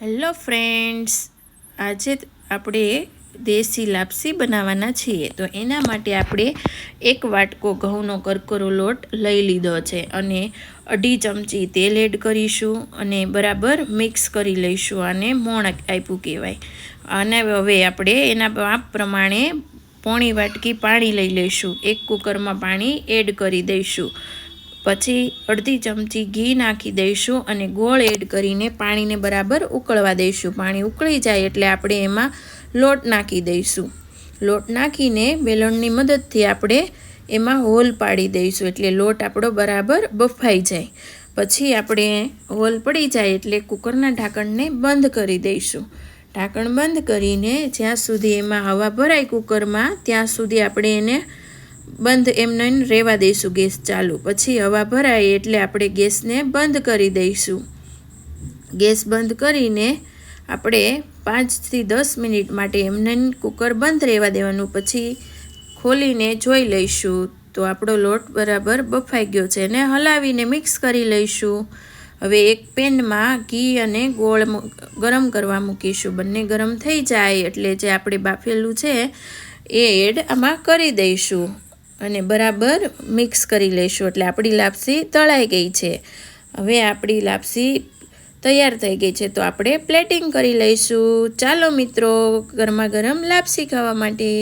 Hello friends, આજે આપણે દેશી લાપસી બનાવવાના છીએ. તો એના માટે આપણે એક વાટકો ઘઉંનો કરકરો લોટ લઈ લીધો છે અને અઢી ચમચી તેલ એડ કરીશું અને બરાબર મિક્સ કરી લઈશું આને મોણ આપ્યું કહેવાય. અને હવે આપણે એના માપ પ્રમાણે પોણી વાટકી પાણી લઈ લઈશું. એક કુકરમાં પાણી એડ કરી દઈશું. પછી અડધી ચમચી ઘી નાખી દઈશું અને ગોળ એડ કરીને પાણીને બરાબર ઉકળવા દઈશું. પાણી ઉકળી જાય એટલે આપણે એમાં લોટ નાખી દઈશું. લોટ નાખીને બેલણની મદદથી આપણે એમાં હોલ પાડી દઈશું એટલે લોટ આપણો બરાબર બફાઈ જાય. પછી આપણે હોલ પડી જાય એટલે કુકરના ઢાંકણને બંધ કરી દઈશું. ઢાંકણ બંધ કરીને જ્યાં સુધી એમાં હવા ભરાય કુકરમાં, ત્યાં સુધી આપણે એને બંધ એમને નહીં રહેવા દઈશું ગેસ ચાલુ. પછી હવા ભરાય એટલે આપણે ગેસને બંધ કરી દઈશું. ગેસ બંધ કરીને આપણે પાંચથી દસ મિનિટ માટે એમને નહીં કુકર બંધ રહેવા દેવાનું. પછી ખોલીને જોઈ લઈશું. તો આપણો લોટ બરાબર બફાઈ ગયો છે ને હલાવીને મિક્સ કરી લઈશું. હવે એક પેનમાં ઘી અને ગોળ ગરમ કરવા મૂકીશું. બંને ગરમ થઈ જાય એટલે જે આપણે બાફેલું છે એ એડ આમાં કરી દઈશું. અને બરાબર મિક્સ કરી લઈશું એટલે આપણી લાપસી તળાઈ ગઈ છે. હવે આપણી લાપસી તૈયાર થઈ ગઈ છે તો આપણે પ્લેટિંગ કરી લઈશું. ચાલો મિત્રો ગરમા ગરમ લાપસી ખાવા માટે.